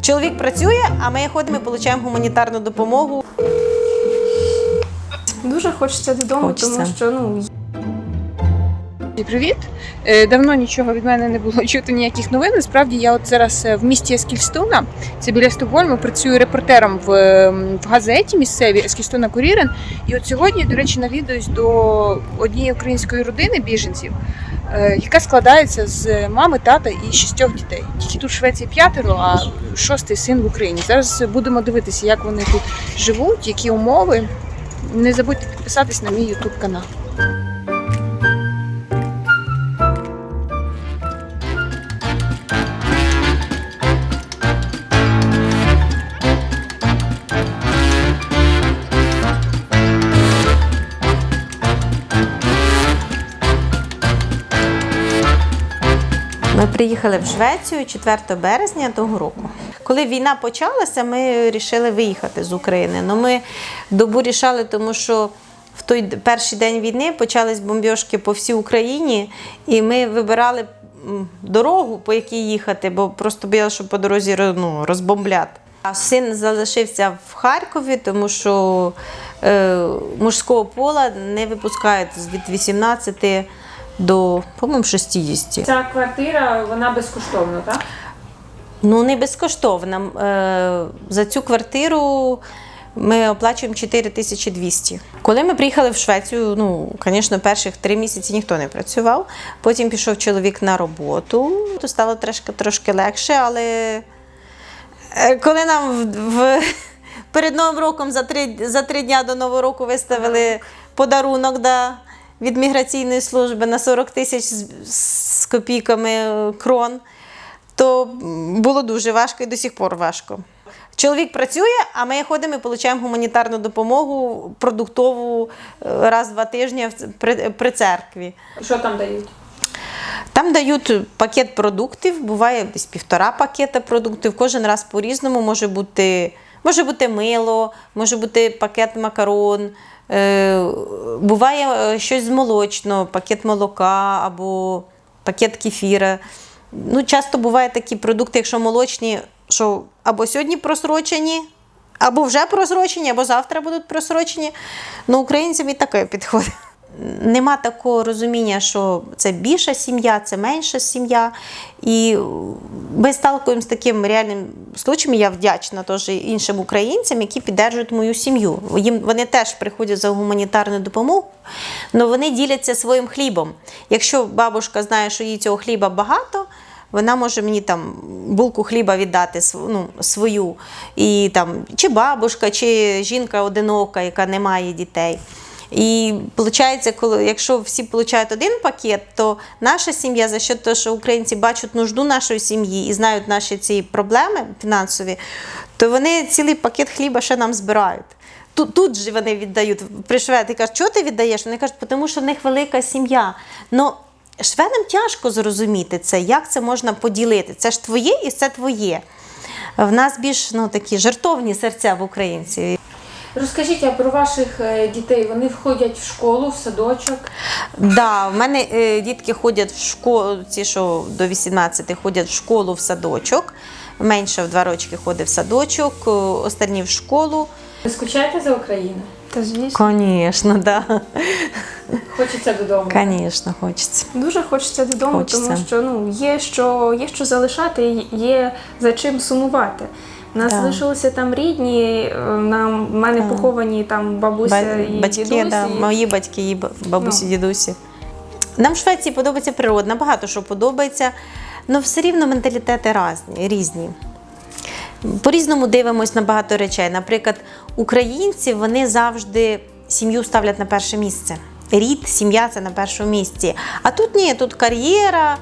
Чоловік працює, а ми ходимо і отримуємо гуманітарну допомогу. Дуже хочеться додому, Хочеться. тому що ну Привіт. Е, Давно нічого від мене не було чути ніяких новин. Насправді я от зараз е, в місті Ескільстуна, це біля Стокгольму, працюю репортером в, е, в газеті місцевій Ескільстуна Курірен. І от сьогодні, до речі, навідуюсь до однієї української родини біженців, яка складається з мами, тата і шістьох дітей. Тільки тут в Швеції п'ятеро, а шостий син в Україні. Зараз будемо дивитися, як вони тут живуть, які умови. Не забудьте підписатись на мій ютуб канал. Ми приїхали в Швецію 4 березня того року. Коли війна почалася, ми вирішили виїхати з України. Ну ми добу рішали, тому що в той перший день війни почались бомбьошки по всій Україні, і ми вибирали дорогу, по якій їхати, бо просто боялися, що по дорозі роз- ну, розбомблять. А син залишився в Харкові, тому що е, мужського пола не випускають від 18 до, по-моєму, 60. ця квартира вона безкоштовна, так? Ну, не безкоштовно. Е, За цю квартиру ми оплачуємо 4200. Коли ми приїхали в Швецію, ну, звісно, перших три місяці ніхто не працював. Потім пішов чоловік на роботу. То стало трошки, трошки легше, але е, коли нам в, в, перед Новим роком за три, за три дня до Нового року виставили подарунок да, від міграційної служби на 40 тисяч з, з копійками е, крон то було дуже важко і до сих пор важко. Чоловік працює, а ми ходимо і отримуємо гуманітарну допомогу продуктову е, раз в два тижні при, при церкві. Що там дають? Там дають пакет продуктів, буває десь півтора пакета продуктів. Кожен раз по-різному може бути, може бути мило, може бути пакет макарон, е, буває е, щось з молочного, пакет молока або пакет кефіра. Ну, часто бувають такі продукти, якщо молочні, що або сьогодні просрочені, або вже просрочені, або завтра будуть просрочені. Ну, українцям і таке підходить. Нема такого розуміння, що це більша сім'я, це менша сім'я. І ми сталкуємося з таким реальним случаєм. Я вдячна теж іншим українцям, які підтримують мою сім'ю. Їм вони теж приходять за гуманітарну допомогу, але вони діляться своїм хлібом. Якщо бабушка знає, що їй цього хліба багато, вона може мені там булку хліба віддати ну, свою. І там чи бабушка, чи жінка одинока, яка не має дітей. І виходить, коли якщо всі отримують один пакет, то наша сім'я за що того, що українці бачать нужду нашої сім'ї і знають наші ці проблеми фінансові, то вони цілий пакет хліба ще нам збирають. Тут, тут же вони віддають при шведах. кажуть, чого ти віддаєш? Вони кажуть, тому що в них велика сім'я. Ну, шведам тяжко зрозуміти це, як це можна поділити. Це ж твоє і це твоє. В нас більш ну, такі жартовні серця в українців. Розкажіть а про ваших е, дітей. Вони входять в школу, в садочок. Да, в мене е, дітки ходять в школу, ці, що до 18 ходять в школу, в садочок. Менше в два рочки ходить в садочок, е, останні в школу. Ви скучаєте за Україною? Та звісно. Звісно, да. Хочеться додому. Звісно, хочеться. Дуже хочеться додому, Хочеться. тому що ну є що є що залишати, є за чим сумувати. У нас Да. залишилися там рідні, е, нам в мене поховані там бабуся Ба- і батьки, дідусь. да, мої батьки і бабусі, Ну. дідусі. Нам в Швеції подобається природа, багато що подобається, але все рівно менталітети різні. різні. По-різному дивимось на багато речей. Наприклад, українці вони завжди сім'ю ставлять на перше місце. Рід, сім'я це на першому місці. А тут ні, тут кар'єра.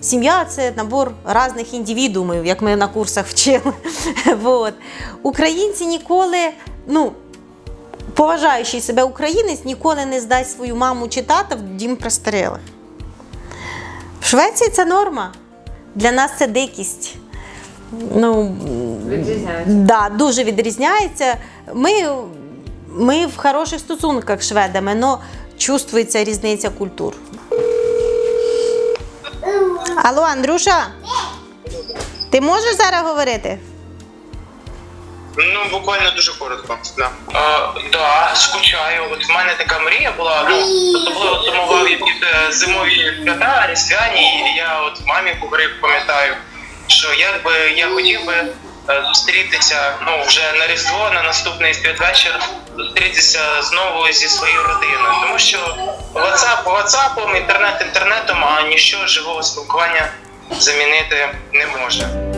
Сім'я це набор різних індивідуумів, як ми на курсах вчили. Вот. Українці ніколи, ну, поважаючий себе українець, ніколи не здасть свою маму чи тата в дім престарілих. В Швеції це норма. Для нас це дикість. Ну, Відрізняються. Да, дуже відрізняється. Ми, ми в хороших стосунках з шведами, але чувствується різниця культур. Алло, Андрюша, ти можеш зараз говорити? Ну, буквально дуже коротко. Да. Е, да, скучаю. От в мене така мрія була. Ну, особливо сумував я е, зимові свята, різдвяні, і я от мамі говорив, пам'ятаю, що якби я хотів би е, зустрітися ну вже на Різдво, на наступний святвечір, зустрітися знову зі своєю родиною. Тому що WhatsApp WhatsApp, інтернет інтернетом, а нічого живого спілкування замінити не може.